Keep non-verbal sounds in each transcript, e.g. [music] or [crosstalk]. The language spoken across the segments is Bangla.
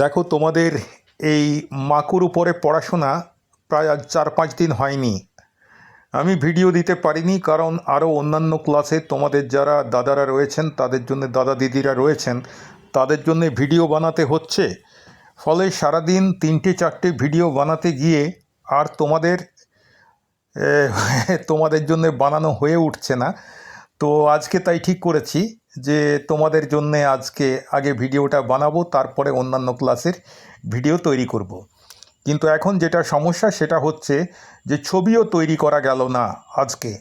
দেখো, তোমাদের এই মাকুর উপরে পড়াশোনা প্রায় আজ চার পাঁচ দিন হয়নি। আমি ভিডিও দিতে পারিনি, কারণ আরও অন্যান্য ক্লাসে তোমাদের যারা দাদারা রয়েছেন, তাদের জন্য দাদা দিদিরা রয়েছেন, তাদের জন্য ভিডিও বানাতে হচ্ছে। ফলে সারাদিন তিনটে, চারটে ভিডিও বানাতে গিয়ে আর তোমাদের তোমাদের জন্য বানানো হয়ে উঠছে না। তো আজকে তাই ঠিক করেছি। যে তোমাদের জন্য আজকে আগে ভিডিওটা বানাবো, তারপরে অন্যান্য ক্লাসের ভিডিও তৈরি করব। কিন্তু এখন যেটা সমস্যা, সেটা হচ্ছে যে ছবিও তৈরি করা গেল না আজকে।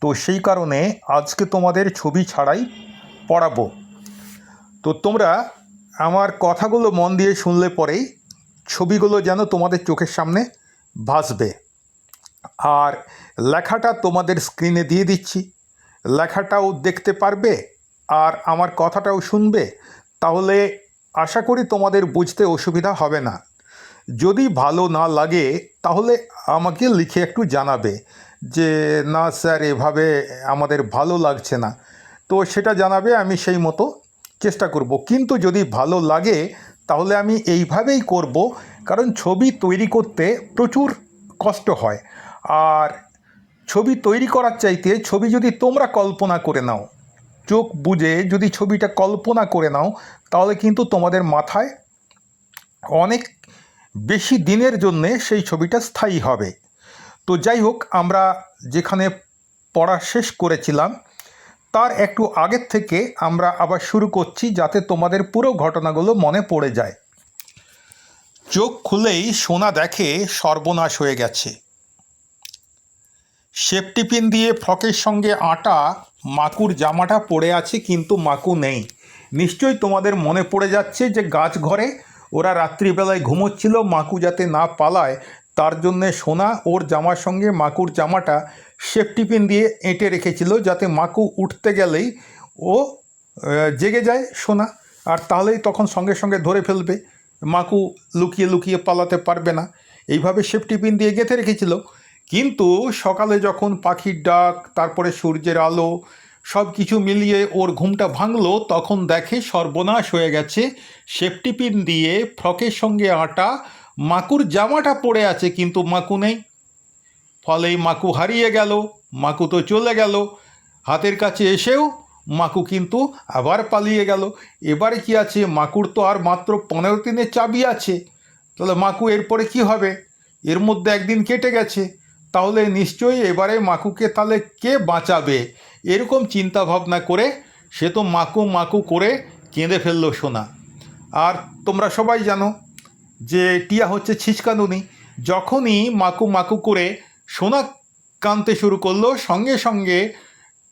তো সেই কারণে আজকে তোমাদের ছবি ছাড়াই পড়াবো। তো তোমরা আমার কথাগুলো মন দিয়ে শুনলে পরেই ছবিগুলো যেন তোমাদের চোখের সামনে ভাসবে। আর লেখাটা তোমাদের স্ক্রিনে দিয়ে দিচ্ছি। লেখাটাও দেখতে পারবে আর আমার কথাটাও শুনবে, তাহলে আশা করি তোমাদের বুঝতে অসুবিধা হবে না। যদি ভালো না লাগে, তাহলে আমাকে লিখে একটু জানাবে যে, না স্যার, এভাবে আমাদের ভালো লাগছে না। তো সেটা জানাবে আমি সেই মতো চেষ্টা করব। কিন্তু যদি ভালো লাগে, তাহলে আমি এইভাবেই করব, কারণ ছবি তৈরি করতে প্রচুর কষ্ট হয়। আর ছবি তৈরি করার চাইতে, ছবি যদি তোমরা কল্পনা করে নাও চোখ বুঝে যদি ছবিটা কল্পনা করে নাও, তাহলে কিন্তু তোমাদের মাথায় অনেক বেশি দিনের জন্যে সেই ছবিটা স্থায়ী হবে। তো যাই হোক, আমরা যেখানে পড়া শেষ করেছিলাম, তার একটু আগের থেকে আমরা আবার শুরু করছি যাতে তোমাদের পুরো ঘটনাগুলো মনে পড়ে যায়। চোখ খুলেই সোনা দেখে সর্বনাশ হয়ে গেছে। সেফটি পিন দিয়ে ফ্রকের সঙ্গে আটা মাকুর জামাটা পড়ে আছে, কিন্তু মাকু নেই। নিশ্চয়ই তোমাদের মনে পড়ে যাচ্ছে যে গাছ ঘরে ওরা রাত্রিবেলায় ঘুমোচ্ছিল, মাকু যাতে না পালায়, তার জন্যে সোনা ওর জামার সঙ্গে মাকুর জামাটা সেফটি পিন দিয়ে এঁটে রেখেছিল, যাতে মাকু উঠতে গেলেই ও জেগে যায় সোনা। আর তাহলেই তখন সঙ্গে সঙ্গে ধরে ফেলবে। মাকু লুকিয়ে লুকিয়ে পালাতে পারবে না। এইভাবে সেফটি পিন দিয়ে গেঁথে রেখেছিল। কিন্তু সকালে যখন পাখির ডাক, তারপরে সূর্যের আলো সব কিছু মিলিয়ে ওর ঘুমটা ভাঙলো, তখন দেখে সর্বনাশ হয়ে গেছে। সেফটি পিন দিয়ে ফ্রকের সঙ্গে আটা, মাকুর জামাটা পড়ে আছে কিন্তু মাকু নেই। ফলেই মাকু হারিয়ে গেল, মাকু তো চলে গেল। হাতের কাছে এসেও মাকু কিন্তু আবার পালিয়ে গেল। এবারে কি আছে? মাকুর তো আর মাত্র পনেরো দিনের চাবি আছে। তাহলে মাকু এরপরে কি হবে? এর মধ্যে একদিন কেটে গেছে। তাহলে নিশ্চয়ই এবারে মাকুকে তাহলে কে বাঁচাবে? এরকম চিন্তা ভাবনা করে সে তো মাকু মাকু করে কেঁদে ফেলল সোনা। আর তোমরা সবাই জানো যে টিয়া হচ্ছে ছিচকানুনি। যখনই মাকু মাকু করে সোনা কানতে শুরু করল, সঙ্গে সঙ্গে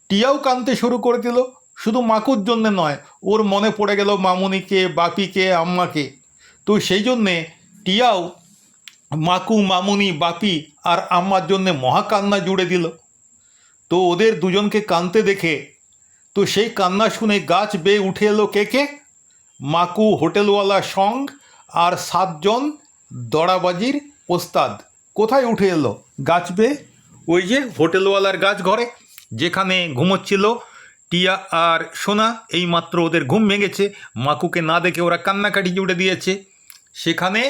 টিয়াও কানতে শুরু করে দিল। শুধু মাকুর জন্যে নয়, ওর মনে পড়ে গেল মামুনিকে, বাপিকে, আম্মাকে। তো সেই জন্যে টিয়াও মাকু, মামুনি, বাপি আর আম্মার জন্যে মহাকান্না জুড়ে দিল। তো ওদের দুজনকে কানতে দেখে, তো সেই কান্না শুনে গাছ বেয়ে উঠে এলো কে কে? মাকু হোটেলওয়ালা সং আর সাতজন দড়াবাজির ওস্তাদ। কোথায় উঠে এলো গাছ বেয়ে? ওই যে হোটেলওয়ালার গাছ ঘরে, যেখানে ঘুমোচ্ছিল টিয়া আর সোনা। এইমাত্র ওদের ঘুম ভেঙেছে। মাকুকে না দেখে ওরা কান্নাকাটি জুড়ে দিয়েছে। সেখানে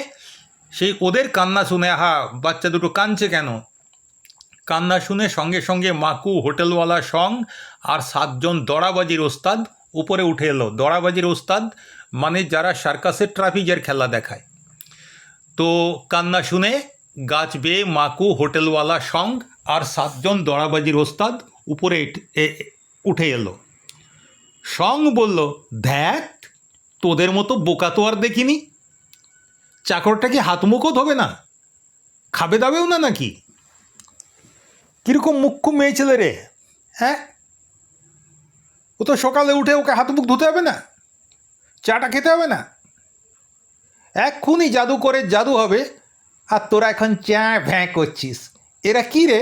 সেই ওদের কান্না শুনে, আহা, বাচ্চা দুটো কাঁদছে কেন? কান্না শুনে সঙ্গে সঙ্গে মাকু, হোটেলওয়ালা সং আর সাতজন দড়াবাজির ওস্তাদ উপরে উঠে এলো। দড়াবাজির ওস্তাদ মানে যারা সার্কাসের ট্রাফিকের খেলা দেখায়। তো কান্না শুনে গাছ বেয়ে মাকু, হোটেলওয়ালা সং আর সাতজন দড়াবাজির ওস্তাদ উপরে উঠে এলো। সং বলল, দেখ, তোদের মতো বোকা তো আর দেখিনি। চাকরটা কি হাত মুখও ধোবে না? খাবে দাবেও না নাকি? কীরকম মুখ্য মেয়ে ছেলে রে হ্যাঁ? ও তো সকালে উঠে ওকে হাত মুখ ধুতে হবে না, চাটা খেতে হবে না। এক্ষুনি জাদু করে জাদু হবে, আর তোরা এখন চা ভ্যাঁ করছিস। এরা কী রে?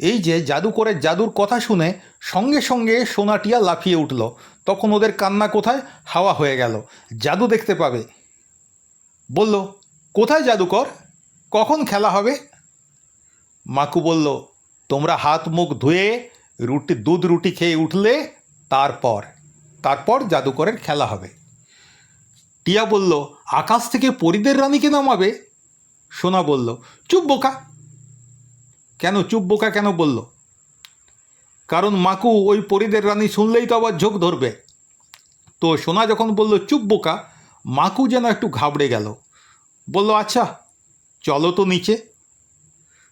এই যে জাদু করে জাদুর কথা শুনে সঙ্গে সঙ্গে সোনাটিয়া লাফিয়ে উঠল। তখন ওদের কান্না কোথায়? হাওয়া হয়ে গেল। জাদু দেখতে পাবে। বলল, কোথায় জাদুকর? কখন খেলা হবে? মাকু বলল, তোমরা হাত মুখ ধুয়ে রুটি, দুধ রুটি খেয়ে উঠলে তারপর তারপর জাদুকরের খেলা হবে। টিয়া বলল, আকাশ থেকে পরিদের রানীকে নামাবে? সোনা বলল, চুপ বোকা। কেন চুপ বোকা কেন? বলল, কারণ মাকু ওই পরিদের রানী শুনলেই তো আবার ঝোঁক ধরবে। তো সোনা যখন বলল, চুপ বোকা মাকু যেন একটু ঘাবড়ে গেল। বলল আচ্ছা চলো তো নিচে।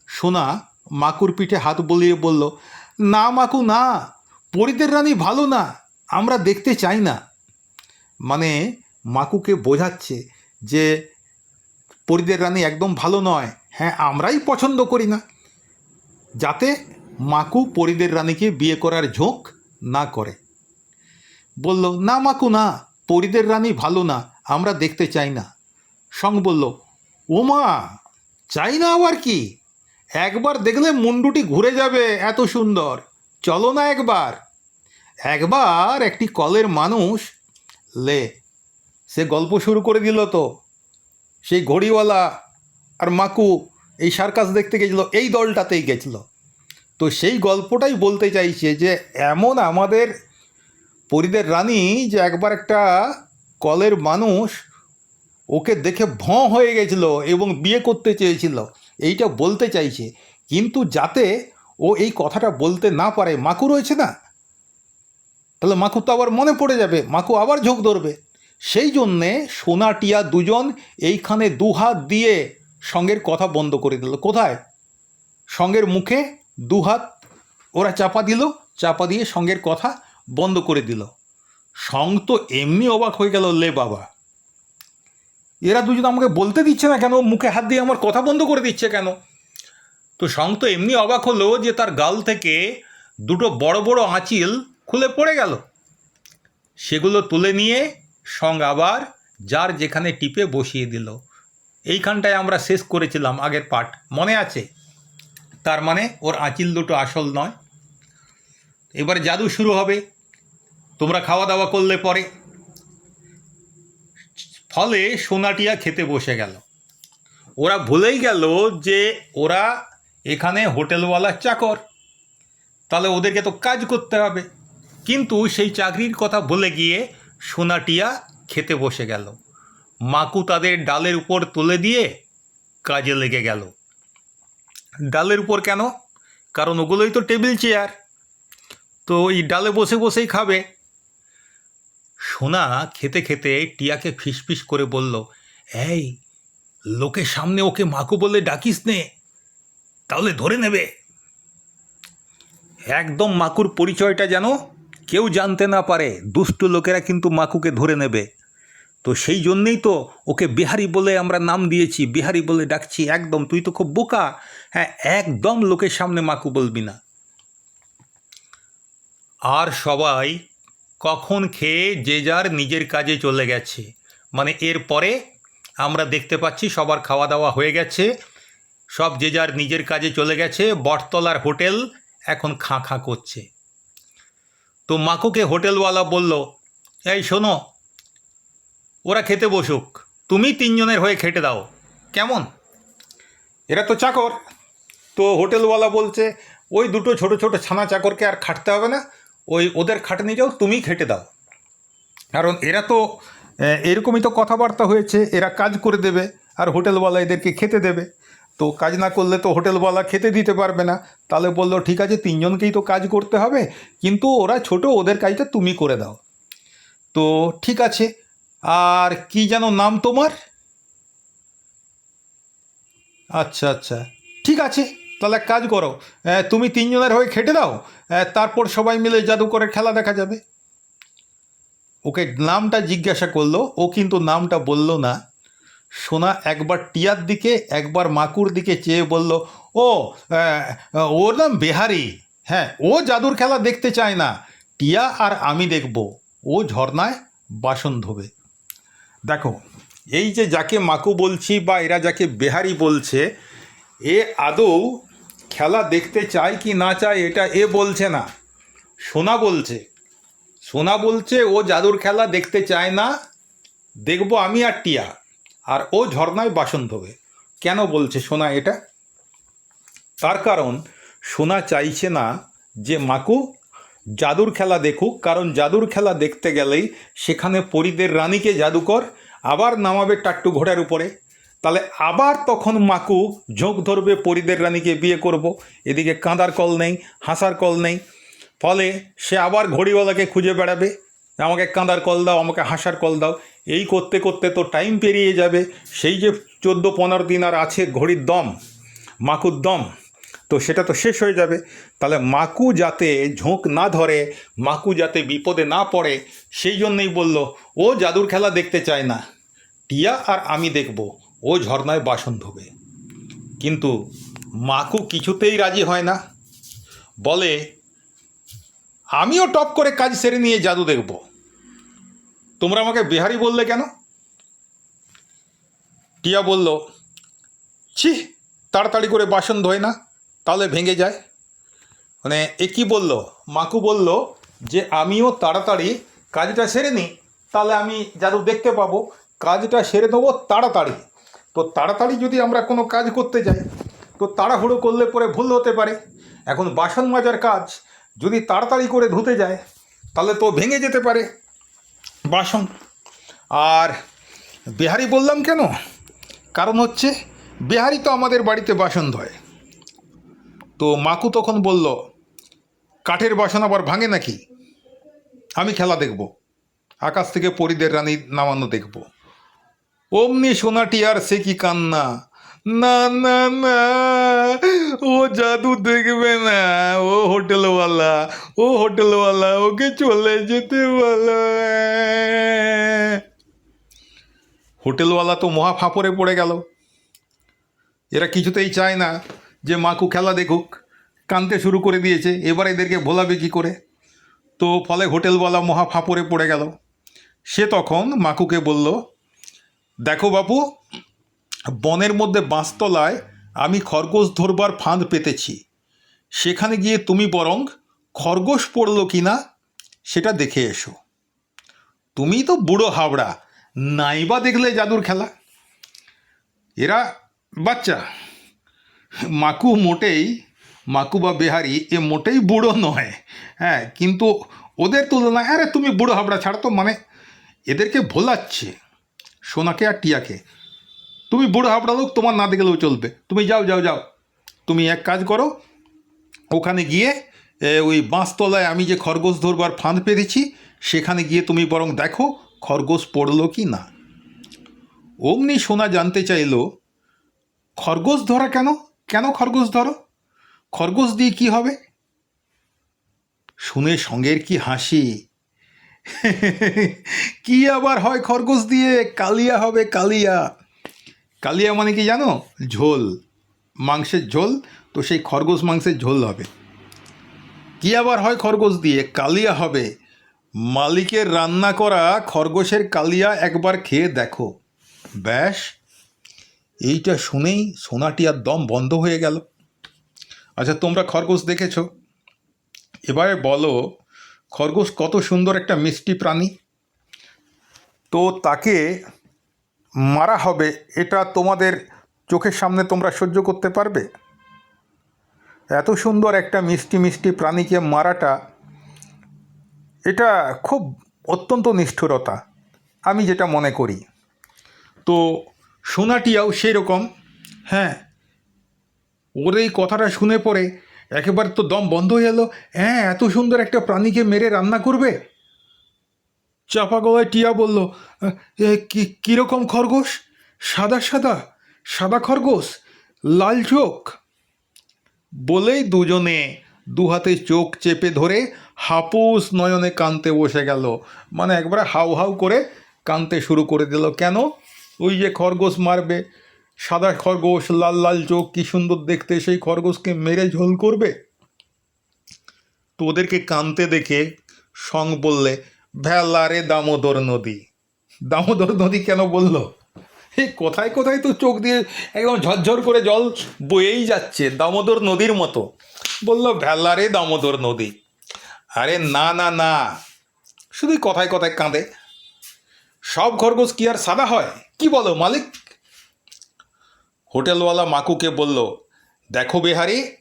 সোনা মাকুর পিঠে হাত বলিয়ে বলল, না মাকু, না, পরিদের রানী ভালো না, আমরা দেখতে চাই না। মানে মাকুকে বোঝাচ্ছে যে পরিদের রানী একদম ভালো নয় হ্যাঁ আমরাই পছন্দ করি না। যাতে মাকু পরিদের রানীকে বিয়ে করার ঝোঁক না করে। বলল, না মাকু, না, পরিদের রানী ভালো না আমরা দেখতে চাই না। সং বলল, ওমা, চাই না আবার কি? একবার দেখলে মুন্ডুটি ঘুরে যাবে এত সুন্দর। চলো না একবার। একবার একটি কলের মানুষ, লে, সে গল্প শুরু করে দিল তো। সেই ঘড়িওয়ালা আর মাকু এই সার্কাস দেখতে গেছিল, এই দলটাতেই গেছিল। তো সেই গল্পটাই বলতে চাইছে যে, এমন আমাদের পরিদের রানী যে একবার একটা কলের মানুষ ওকে দেখে ভঁ হয়ে গেছিল এবং বিয়ে করতে চেয়েছিল। এইটা বলতে চাইছে। কিন্তু যাতে ও এই কথাটা বলতে না পারে, মাকু রয়েছে না? তাহলে মাকু তো আবার মনে পড়ে যাবে, মাকু আবার ঝোঁক ধরবে। সেই জন্যে সোনা, টিয়া দুজন এইখানে দুহাত দিয়ে সঙ্গের কথা বন্ধ করে দিল। কোথায়? সঙ্গের মুখে দুহাত ওরা চাপা দিল, চাপা দিয়ে সঙ্গের কথা বন্ধ করে দিল। সং তো এমনি অবাক হয়ে গেল, লে বাবা। এরা দুজন আমাকে বলতে দিচ্ছে না কেন? মুখে হাত দিয়ে আমার কথা বন্ধ করে দিচ্ছে কেন? তো সং তো এমনি অবাক হলো যে তার গাল থেকে দুটো বড় বড় আঁচিল খুলে পড়ে গেল। সেগুলো তুলে নিয়ে সং আবার যার যেখানে টিপে বসিয়ে দিল। এইখানটায় আমরা শেষ করেছিলাম আগের পাঠ। মনে আছে? তার মানে ওর আঁচিল দুটো আসল নয়। এবার জাদু শুরু হবে। তোমরা খাওয়া দাওয়া করলে পরে। ফলে সোনাটিয়া খেতে বসে গেল। ওরা ভুলেই গেল যে ওরা এখানে হোটেলওয়ালার চাকর। তাহলে ওদেরকে তো কাজ করতে হবে। কিন্তু সেই চাকরির কথা ভুলে গিয়ে সোনাটিয়া খেতে বসে গেল। মাকু তাদের ডালের উপর তুলে দিয়ে কাজে লেগে গেল। ডালের উপর কেন? কারণ ওগুলোই তো টেবিল চেয়ার। তো এই ডালে বসে বসেই খাবে। সোনা খেতে খেতে টিয়াকে ফিসফিস করে বলল, এই লোকের সামনে ওকে মাকু বলে ডাকিস নে, তাহলে ধরে নেবে। একদম মাকুর পরিচয়টা যেন কেউ জানতে না পারে, দুষ্ট লোকেরা কিন্তু মাকুকে ধরে নেবে। তো সেই জন্যেই তো ওকে বিহারি বলে আমরা নাম দিয়েছি, বিহারি বলে ডাকছি, একদম, তুই তো খুব বোকা। হ্যাঁ একদম লোকের সামনে মাকু বলবি না। আর সবাই কখন খেয়ে যে যার নিজের কাজে চলে গেছে। মানে এরপরে আমরা দেখতে পাচ্ছি সবার খাওয়া দাওয়া হয়ে গেছে। সব যে যার নিজের কাজে চলে গেছে, বটতলার হোটেল এখন খাঁ খাঁ করছে। তো মাকুকে হোটেলওয়ালা বলল, এই শোনো, ওরা খেতে বসুক, তুমি তিনজনের হয়ে খেটে দাও। কেমন? এরা তো চাকর। তো হোটেলওয়ালা বলছে, ওই দুটো ছোট ছোট ছানা চাকরকে আর খাটতে হবে না ওই ওদের খাটনি যাও তুমি খেটে দাও। কারণ এরা তো এরকমই তো কথাবার্তা হয়েছে, এরা কাজ করে দেবে, আর হোটেলওয়ালা এদেরকে খেতে দেবে। তো কাজ না করলে তো হোটেলওয়ালা খেতে দিতে পারবে না। তাহলে বলল, ঠিক আছে, তিনজনকেই তো কাজ করতে হবে, কিন্তু ওরা ছোট, ওদের কাজটা তুমি করে দাও। তো ঠিক আছে, আর কি যেন নাম তোমার? আচ্ছা আচ্ছা ঠিক আছে। তাহলে এক কাজ করো তুমি তিনজনের হয়ে খেটে দাও তারপর সবাই মিলে জাদু করে খেলা দেখা যাবে। ওকে নামটা জিজ্ঞাসা করল, ও কিন্তু নামটা বলল না। সোনা একবার টিয়ার দিকে, একবার মাকুর দিকে চেয়ে বলল, ও ওর নাম বেহারি। হ্যাঁ ও জাদুর খেলা দেখতে চায় না। টিয়া আর আমি দেখব। ও ঝর্ণায় বাসন ধোবে। দেখো, এই যে যাকে মাকু বলছি বা এরা যাকে বেহারি বলছে, এ আদৌ খেলা দেখতে চায় কি না চায় এটা এ বলছে না। সোনা বলছে। সোনা বলছে, ও জাদুর খেলা দেখতে চায় না, দেখব আমি আর টিয়া। আর ও ঝর্ণায় বাসন ধোবে। কেন বলছে সোনা এটা? তার কারণ, সোনা চাইছে না যে মাকু জাদুর খেলা দেখুক, কারণ জাদুর খেলা দেখতে গেলেই সেখানে পরিদের রানীকে জাদুকর আবার নামাবে টাট্টু ঘোড়ার উপরে। তাহলে আবার তখন মাকু ঝোঁক ধরবে পরিদের রানীকে বিয়ে করব। এদিকে কাঁদার কল নেই, হাসার কল নেই। ফলে সে আবার ঘড়িওয়ালাকে খুঁজে বেড়াবে। আমাকে কাঁদার কল দাও, আমাকে হাসার কল দাও। এই করতে করতে তো টাইম পেরিয়ে যাবে। সেই যে চোদ্দ পনেরো দিন আর আছে ঘড়ির দম, মাকুর দম, তো সেটা তো শেষ হয়ে যাবে। তাহলে মাকু যাতে ঝোঁক না ধরে, মাকু যাতে বিপদে না পড়ে, সেই জন্যই বলল, ও জাদুর খেলা দেখতে চায় না। টিয়া আর আমি দেখব। ও ঝর্ণায় বাসন ধোবে। কিন্তু মাকু কিছুতেই রাজি হয় না। বলে, আমিও টপ করে কাজ সেরে নিয়ে জাদু দেখব। তোমরা আমাকে বিহারি বললে কেন? টিয়া বলল, ছি, তাড়াতাড়ি করে বাসন ধোয় না, তাহলে ভেঙে যায়। মানে এ কী বলল? মাকু বলল যে, আমিও তাড়াতাড়ি কাজটা সেরে নিই তাহলে আমি জাদু দেখতে পাবো। কাজটা সেরে দেবো তাড়াতাড়ি। তো তাড়াতাড়ি যদি আমরা কোনো কাজ করতে যাই, তো তাড়াহুড়ো করলে পরে ভুল হতে পারে। এখন বাসন মাজার কাজ যদি তাড়াতাড়ি করে ধুতে যায়, তাহলে তো ভেঙে যেতে পারে বাসন। আর বিহারি বললাম কেন? কারণ হচ্ছে বিহারি তো আমাদের বাড়িতে বাসন ধয়। তো মাকু তখন বলল, কাঠের বাসন আবার ভাঙে নাকি? আমি খেলা দেখব। আকাশ থেকে পরিদের রানী নামানো দেখব। অমনি সোনাটি আর সে কি কান্না? না না না, ও জাদু দেখবে না। ও হোটেলওয়ালা ও হোটেলওয়ালা, ওকে চলে যেতে বলো। হোটেলওয়ালা তো মহা ফাঁপড়ে পড়ে গেল। এরা কিছুতেই চায় না যে মাকু খেলা দেখুক। কানতে শুরু করে দিয়েছে, এবার এদেরকে ভোলাবে কী করে? তো ফলে হোটেলওয়ালা মহা ফাঁপড়ে পড়ে গেল। সে তখন মাকুকে বলল দেখো বাপু, বনের মধ্যে বাঁশতলায় আমি খরগোশ ধরবার ফাঁদ পেতেছি। সেখানে গিয়ে তুমি বরং খরগোশ পড়ল কি না সেটা দেখে এসো। তুমি তো বুড়ো হাবড়া, নাইবা দেখলে জাদুর খেলা। এরা বাচ্চা, মাকু মোটেই, মাকু বা বেহারি এ মোটেই বুড়ো নয়। হ্যাঁ কিন্তু ওদের তুলনায়, আরে তুমি বুড়ো হাবড়া ছাড়া তো মানে এদেরকে ভোলাচ্ছে। সোনাকে আর টিয়াকে। তুমি বুড়ো হাবড়া লোক, তোমার না দেখলেও চলবে। তুমি যাও যাও যাও। তুমি এক কাজ করো, ওখানে গিয়ে ওই বাঁশতলায় আমি যে খরগোশ ধরবার ফাঁদ পেরেছি সেখানে গিয়ে তুমি বরং দেখো খরগোশ পড়ল কি না। অমনি সোনা জানতে চাইলো, খরগোশ ধরা কেন? কেন খরগোশ ধরো? খরগোশ দিয়ে কি হবে? শুনে সঙ্গের কি হাসি? [laughs] কি আবার হয় খরগোশ দিয়ে? কালিয়া হবে কালিয়া। কালিয়া মানে কি জানো? ঝোল। মাংসের ঝোল, তো সেই খরগোশ মাংসের ঝোল হবে। কি আবার হয় খরগোশ দিয়ে? কালিয়া হবে। মালিকের রান্না করা খরগোশের কালিয়া একবার খেয়ে দেখো। ব্যাস। এইটা শুনেই সোনাটি আর দম বন্ধ হয়ে গেল। আচ্ছা তোমরা খরগোশ দেখেছ? এবারে বলো খরগোশ কত সুন্দর একটা মিষ্টি প্রাণী। তো তাকে মারা হবে, এটা তোমাদের চোখের সামনে তোমরা সহ্য করতে পারবে? এত সুন্দর একটা মিষ্টি মিষ্টি প্রাণীকে মারাটা, এটা খুব অত্যন্ত নিষ্ঠুরতা, আমি যেটা মনে করি। তো সোনাটিয়াও সেই রকম হ্যাঁ ওর এই কথাটা শুনে পরে একেবারে তো দম বন্ধ হয়ে গেল হ্যাঁ এত সুন্দর একটা প্রাণীকে মেরে রান্না করবে? চাপা গলায় টিয়া বলল কীরকম খরগোশ? সাদা সাদা সাদা খরগোশ, লাল চোখ। বলেই দুজনে দু হাতে চোখ চেপে ধরে হাপুস নয়নে কানতে বসে গেল। মানে একবারে হাউ হাউ করে কানতে শুরু করে দিল। কেন? ওই যে খরগোশ মারবে। সাদা খরগোশ, লাল লাল চোখ, কি সুন্দর দেখতে, সেই খরগোশকে মেরে ঝোল করবে? তো ওদেরকে কানতে দেখে সং বললে ভেলারে দামোদর নদী। দামোদর নদী কেন বলল? এই কোথায় কোথায় তো চোখ দিয়ে একদম ঝরঝর করে জল বয়েই যাচ্ছে দামোদর নদীর মতো। বলল ভেলারে দামোদর নদী। আরে না না না, শুধুই কথায় কথায় কাঁদে। সব খরগোশ কি আর সাদা হয়? কি বলো, মালিক? হোটেলওয়ালা মাকুকে বলল, দেখো বেহারি,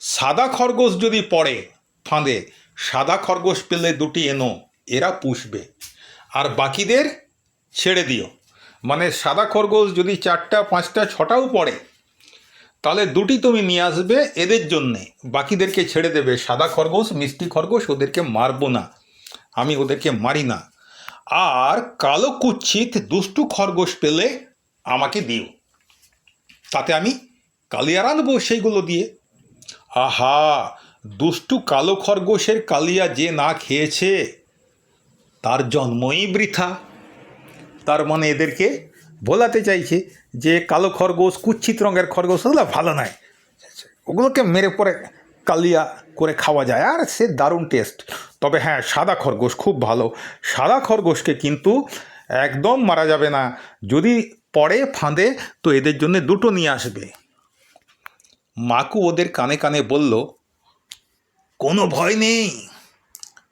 সাদা খরগোশ যদি পড়ে, ফাঁদে, সাদা খরগোশ পেলে দুটি এনো, এরা পুষবে। আর বাকিদের ছেড়ে দিও। মানে সাদা খরগোশ যদি চারটা, পাঁচটা, ছটাও পড়ে, তাহলে দুটি তুমি নিয়ে আসবে এদের জন্যে। বাকিদেরকে ছেড়ে দেবে। সাদা খরগোশ, মিষ্টি খরগোশ ওদেরকে মারবো না। আমি ওদেরকে মারি না। আর কালো কুচ্ছিত দুষ্টু খরগোশ পেলে আমাকে দিও। তাতে আমি কালিয়ার আনব সেইগুলো দিয়ে। আহা, দুষ্টু কালো খরগোশের কালিয়া যে না খেয়েছে, তার জন্মই বৃথা। তার মানে এদেরকে ভোলাতে চাইছে যে, কালো খরগোশ, কুচ্ছিত রঙের খরগোশ, ওগুলো ভালো নয়। ওগুলোকে মেরে পরে কালিয়া করে খাওয়া যায়, আর সে দারুণ টেস্ট। তবে হ্যাঁ সাদা খরগোশ খুব ভালো। সাদা খরগোশকে কিন্তু একদম মারা যাবে না। যদি পড়ে ফাঁদে তো এদের জন্য দুটো নিয়ে আসবে। মাকু ওদের কানে কানে বলল, কোনো ভয় নেই।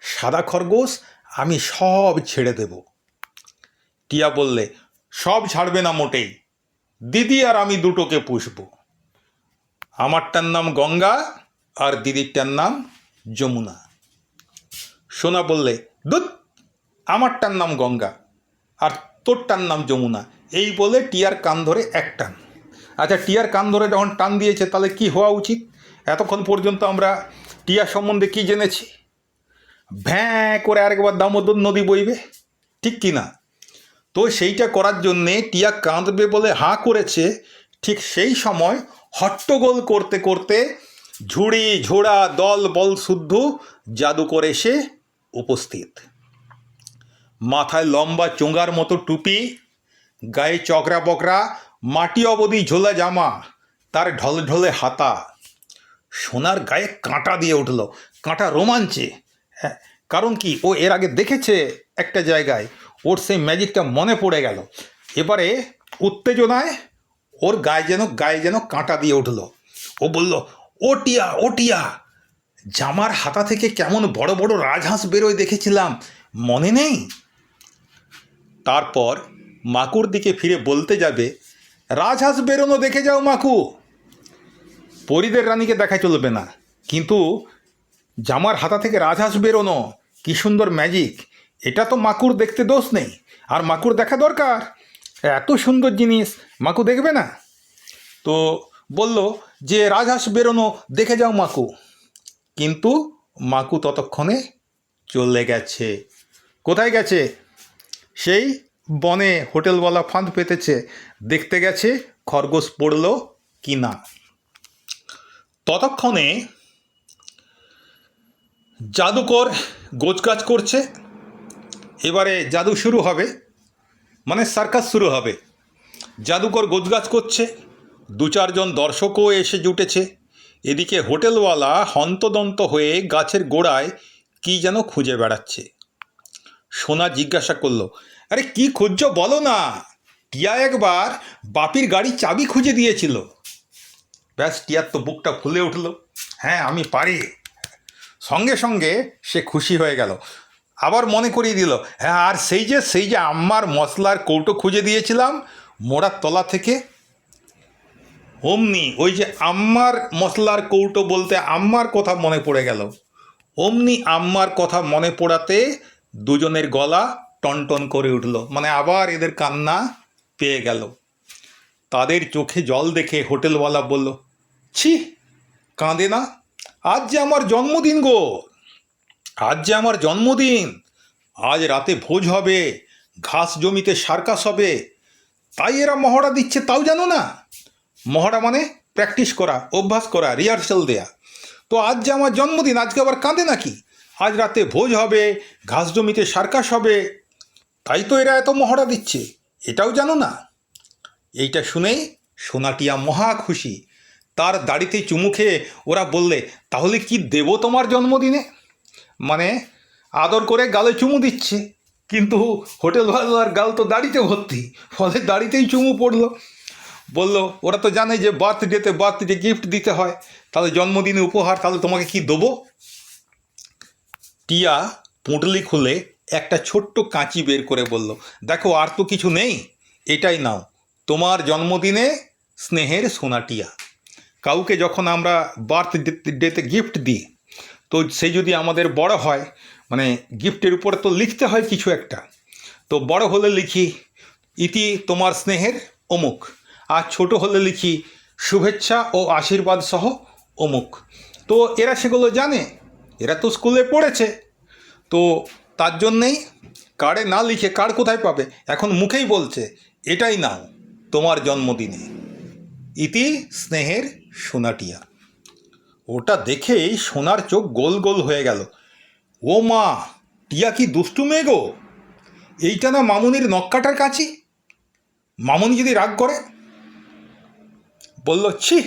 সাদা খরগোশ আমি সব ছেড়ে দেব। টিয়া বললে, সব ছাড়বে না মোটেই। দিদি আর আমি দুটোকে পুষব। আমারটার নাম গঙ্গা আর দিদিরটার নাম যমুনা। সোনা বললে, দুধ, আমারটার নাম গঙ্গা। আর তোরটার নাম যমুনা। এই বলে টিয়ার কান ধরে এক টান। আচ্ছা টিয়ার কান ধরে যখন টান দিয়েছে, তাহলে কি হওয়া উচিত? এতক্ষণ পর্যন্ত আমরা টিয়া সম্বন্ধে কি জেনেছি? ভ্যাঁ করে আরেকবার দামোদর নদী বইবে। ঠিক কি না? তো সেইটা করার জন্যে টিয়া কাঁদবে বলে হাঁ করেছে। ঠিক সেই সময় হট্টগোল করতে করতে ঝুড়ি, ঝোড়া, দল, বল শুদ্ধ, জাদুকর সে উপস্থিত। মাথায় লম্বা চোঙার মতো টুপি, গায়ে চকরা বকরা মাটি অবধি ঝোলা জামা, তার ঢলে ঢলঢলে হাতা। সোনার গায়ে কাঁটা দিয়ে উঠল, কাঁটা রোমাঞ্চে। হ্যাঁ কারণ কি? ও এর আগে দেখেছে একটা জায়গায়, ওর সেই ম্যাজিকটা মনে পড়ে গেল। এবারে উত্তেজনায় ওর গায়ে যেন গায়ে যেন কাঁটা দিয়ে উঠল। ও বলল ওটিয়া ওটিয়া জামার হাতা থেকে কেমন বড় বড় রাজহাঁস বেরোয় দেখেছিলাম। মনে নেই? তারপর মাকুর দিকে ফিরে বলতে যাবে, রাজহাঁস বেরোনো দেখে যাও মাকু। পরিদের রানীকে দেখা চলবে না। কিন্তু জামার হাতা থেকে রাজহাঁস বেরোনো, কি সুন্দর ম্যাজিক। এটা তো মাকুর দেখতে দোষ নেই। আর মাকুর দেখা দরকার। এত সুন্দর জিনিস, মাকু দেখবে না? তো বলল যে, রাজহাঁস বেরোনো দেখে যাও মাকু। কিন্তু মাকু ততক্ষণে চলে গেছে। কোথায় গেছে? সেই বনে হোটেলওয়ালা ফাঁদ পেতেছে। দেখতে গেছে খরগোশ পড়ল কি না। ততক্ষণে জাদুকর গোছগাছ করছে। এবারে জাদু শুরু হবে মানে সার্কাস শুরু হবে। জাদুকর গোছগাছ করছে, দু চারজন দর্শকও এসে জুটেছে। এদিকে হোটেলওয়ালা হন্তদন্ত হয়ে গাছের গোড়ায় কি যেন খুঁজে বেড়াচ্ছে। সোনা জিজ্ঞাসা করল, আরে কি খুঁজছো বলো না। টিয়া একবার বাপির গাড়ি চাবি খুঁজে দিয়েছিল। ব্যাস টিয়ার তো বুকটা ফুলে উঠল। হ্যাঁ আমি পারি। সঙ্গে সঙ্গে সে খুশি হয়ে গেল। আবার মনে করিয়ে দিল হ্যাঁ আর সেই যে সেই যে আম্মার মশলার কৌটো খুঁজে দিয়েছিলাম, মোড়ার তলা থেকে। অমনি ওই যে আম্মার মশলার কৌটো বলতে আম্মার কথা মনে পড়ে গেল। অমনি আম্মার কথা মনে পড়াতে দুজনের গলা টনটন করে উঠল। মানে আবার এদের কান্না পেয়ে গেল। তাদের চোখে জল দেখে হোটেলওয়ালা বলল, ছি, কাঁদে না। আজ যে আমার জন্মদিন গো। আজ যে আমার জন্মদিন। আজ রাতে ভোজ হবে, ঘাস জমিতে সার্কাস হবে। তাই এরা মহড়া দিচ্ছে তাও জানো না। মহড়া মানে প্র্যাকটিস করা, অভ্যাস করা, রিহার্সাল দেয়া। তো আজ যে আমার জন্মদিন, আজকে আবার কাঁদে নাকি? আজ রাতে ভোজ হবে, ঘাস জমিতে সার্কাস হবে। তাই তো এরা এত মহড়া দিচ্ছে, এটাও জানো না? এইটা শুনেই সোনাটিয়া মহা খুশি। তার দাড়িতে চুমু খেয়ে ওরা বললে, তাহলে কি দেবো তোমার জন্মদিনে? মানে আদর করে গালে চুমু দিচ্ছে। কিন্তু হোটেল হোটেলওয়ালার গাল তো দাড়িতে ভর্তি, ফলে দাড়িতেই চুমু পড়ল। বলল, ওরা তো জানে যে বার্থডেতে বার্থডে গিফট দিতে হয়, তাহলে জন্মদিনে উপহার তাহলে তোমাকে কি দেবো? টিয়া পুঁটলি খুলে একটা ছোট্ট কাঁচি বের করে বলল, দেখো, আর তো কিছু নেই। এটাই নাও। তোমার জন্মদিনে স্নেহের সোনা টিয়া। কাউকে যখন আমরা বার্থ ডেতে গিফট দিই, তো সে যদি আমাদের বড় হয় মানে গিফটের উপরে তো লিখতে হয় কিছু একটা, তো বড় হলে লিখি, ইতি তোমার স্নেহের অমুক। আর ছোট হলে লিখি, শুভেচ্ছা ও আশীর্বাদ সহ অমুক। তো এরা সেগুলো জানে। এরা তো স্কুলে পড়েছে। তো তার জন্যেই কার্ডে না লিখে কার্ড কোথায় পাবে? এখন মুখেই বলছে, এটাই নাও, তোমার জন্মদিনে। ইতি স্নেহের সোনাটিয়া। ওটা দেখেই সোনার চোখ গোল গোল হয়ে গেল। ও মা, টিয়া কি দুষ্টু মেয়ে গো? এইটা না মামুনির নক্কাটার কাছি মামুনি যদি রাগ করে, বলল, ছি,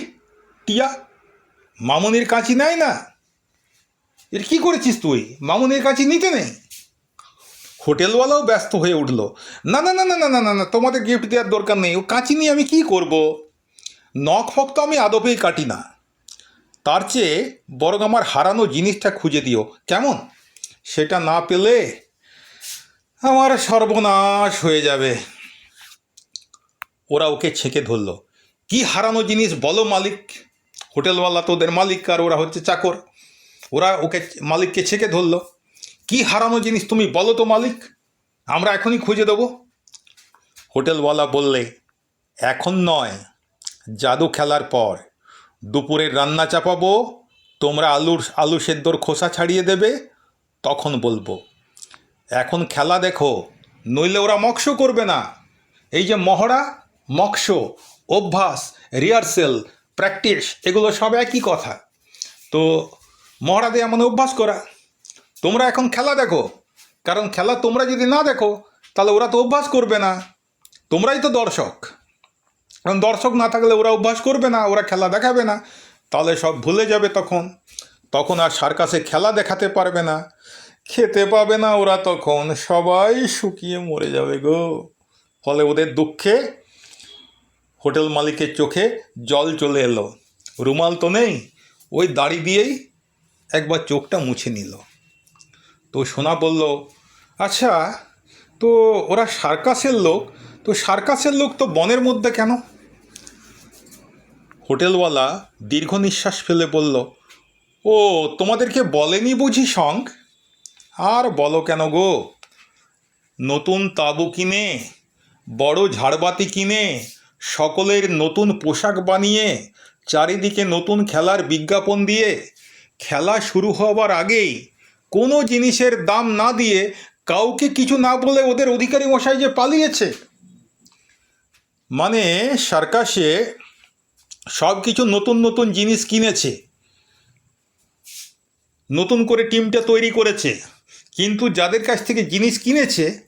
টিয়া, মামুনির কাছি নেয় না? এর কি করেছিস তুই? মামুনের কাছে নিতে নেই? হোটেলওয়ালাও ব্যস্ত হয়ে উঠল। না না না না না না না না, তোমাদের গিফট দেওয়ার দরকার নেই। ও কাঁচি নিয়ে আমি কি করব? নখ ফক তো আমি আদপেই কাটি না। তার চেয়ে বরং আমার হারানো জিনিসটা খুঁজে দিও। কেমন? সেটা না পেলে আমার সর্বনাশ হয়ে যাবে। ওরা ওকে ছেঁকে ধরলো। কি হারানো জিনিস বলো মালিক। হোটেলওয়ালা তোদের মালিক আর ওরা হচ্ছে চাকর। ওরা ওকে মালিককে ছেঁকে ধরলো। কি হারানো জিনিস তুমি বলো তো মালিক, আমরা এখনই খুঁজে দেবো। হোটেলওয়ালা বললে, এখন নয়, জাদু খেলার পর। দুপুরের রান্না চাপাবো, তোমরা আলুর, আলু সেদ্ধর খোসা ছাড়িয়ে দেবে, তখন বলব। এখন খেলা দেখো, নইলে ওরা মক্স করবে না। এই যে মহড়া, মক্স, অভ্যাস, রিহার্সেল, প্র্যাকটিস, এগুলো সব একই কথা। তো মহড়া দেওয়া অভ্যাস করা। তোমরা এখন খেলা দেখো। কারণ খেলা তোমরা যদি না দেখো, তাহলে ওরা তো অভ্যাস করবে না। তোমরাই তো দর্শক। কারণ দর্শক না থাকলে ওরা অভ্যাস করবে না, ওরা খেলা দেখাবে না। তাহলে সব ভুলে যাবে তখন। তখন আর সার্কাসে খেলা দেখাতে পারবে না। খেতে পাবে না ওরা তখন। সবাই শুকিয়ে মরে যাবে গো। ফলে ওদের দুঃখে, হোটেল মালিকের চোখে জল চলে এলো। রুমাল তো নেই। ওই দাড়ি দিয়েই একবার চোখটা মুছে নিল। তো সোনা বলল আচ্ছা তো ওরা সার্কাসের লোক, তো সার্কাসের লোক তো বনের মধ্যে কেন? হোটেলওয়ালা দীর্ঘ নিঃশ্বাস ফেলে বলল, ও, তোমাদেরকে বলেনি বুঝি সং আর বলো কেন গো? নতুন তাঁবু কিনে, বড় ঝাড়বাতি কিনে, সকলের নতুন পোশাক বানিয়ে, চারিদিকে নতুন খেলার বিজ্ঞাপন দিয়ে খেলা শুরু হওয়ার আগেই কোনো জিনিসের দাম না দিয়ে কাউকে কিছু না বলে ওদের অধিকারী মশাই যে পালিয়েছে। মানে সার্কাসে সব কিছু নতুন নতুন জিনিস কিনেছে। নতুন করে টিমটা তৈরি করেছে। কিন্তু যাদের কাছ থেকে জিনিস কিনেছে,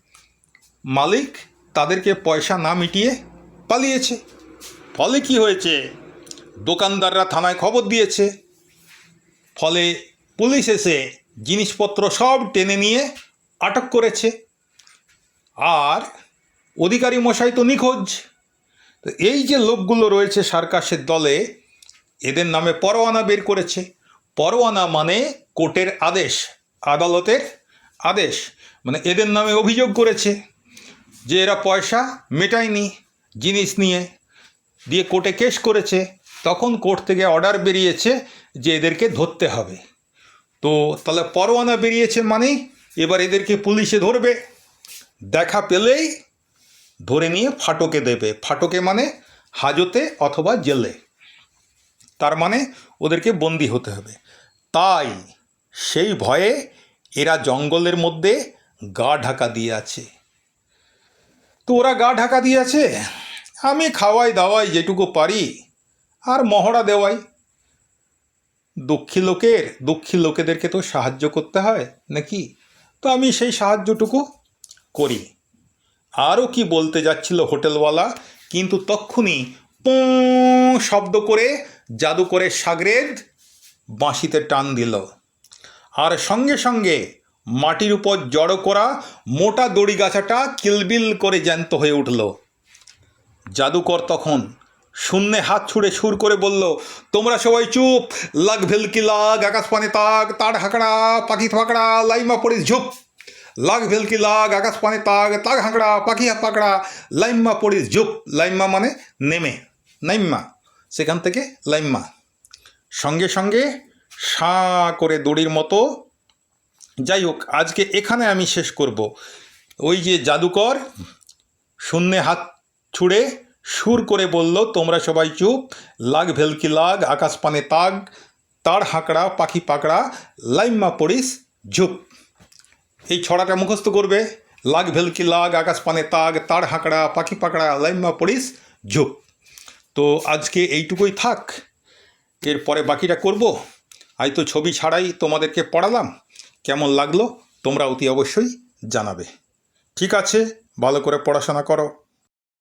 মালিক তাদেরকে পয়সা না মিটিয়ে পালিয়েছে। ফলে কি হয়েছে? দোকানদাররা থানায় খবর দিয়েছে। ফলে পুলিশ এসে জিনিসপত্র সব টেনে নিয়ে আটক করেছে। আর অধিকারী মশাই তো নিখোঁজ। তো এই যে লোকগুলো রয়েছে সার্কাসের দলে, এদের নামে পরোয়ানা বের করেছে। পরোয়ানা মানে কোর্টের আদেশ, আদালতের আদেশ মানে এদের নামে অভিযোগ করেছে যে এরা পয়সা মেটায়নি, জিনিস নিয়ে। দিয়ে কোর্টে কেস করেছে। তখন কোর্ট থেকে অর্ডার বেরিয়েছে যে এদেরকে ধরতে হবে। তো তাহলে পরোয়ানা বেরিয়েছে মানেই এবার এদেরকে পুলিশে ধরবে। দেখা পেলেই ধরে নিয়ে ফাটকে দেবে। ফাটকে মানে হাজতে অথবা জেলে। তার মানে ওদেরকে বন্দি হতে হবে। তাই সেই ভয়ে এরা জঙ্গলের মধ্যে গা ঢাকা দিয়ে আছে। তো ওরা গা ঢাকা দিয়ে আছে। আমি খাওয়াই দাওয়াই যেটুকু পারি, আর মহড়া দেওয়াই। দুঃখী লোকের, দুঃখী লোকেদেরকে তো সাহায্য করতে হয় নাকি? তো আমি সেই সাহায্যটুকু করি। আরও কি বলতে যাচ্ছিল হোটেলওয়ালা? কিন্তু তক্ষুনি পো শব্দ করে জাদু করে সাগরেদ বাঁশিতে টান দিল। আর সঙ্গে সঙ্গে মাটির উপর জড়ো করা মোটা দড়ি গাছাটা কিলবিল করে জ্যান্ত হয়ে উঠল। জাদুকর তখন শূন্যে হাত ছুঁড়ে সুর করে বলল, তোমরা সবাই চুপ, লাগ ভেলকি লাগ, আকাশ পানে তাক, তার হাঁকড়া, পাখি ফাঁকড়া, লাইমা পড়িস ঝুপ। লাগ ভেলকি লাগ, আকাশ পানে তাক তাক হাঁকড়া, পাখি পাকড়া লাইম্মা পড়িস ঝুপ। লাইম্মা মানে নেমে নাইম্মা সেখান থেকে লাইম্মা সঙ্গে সঙ্গে সাঁ করে দড়ির মতো। যাই হোক, আজকে এখানে আমি শেষ করব। ওই যে জাদুকর, শূন্যে হাত ছুঁড়ে সুর করে বলল, তোমরা সবাই চুপ, লাগ ভেলকি লাগ, আকাশ পানে তাগ, তার হাঁকড়া, পাখি পাকড়া, লাইম্মা পড়িস, ঝুপ। এই ছড়াটা মুখস্থ করবে, লাগ ভেলকি লাগ, আকাশ পানে তাগ, তার হাঁকড়া, পাখি পাকড়া, লাইম্মা পড়িস, ঝুপ। তো আজকে এইটুকুই থাক, এরপরে বাকিটা করব। তো ছবি ছাড়াই তোমাদেরকে পড়ালাম, কেমন লাগল তোমরা অতি অবশ্যই জানাবে। ঠিক আছে, ভালো করে পড়াশোনা করো।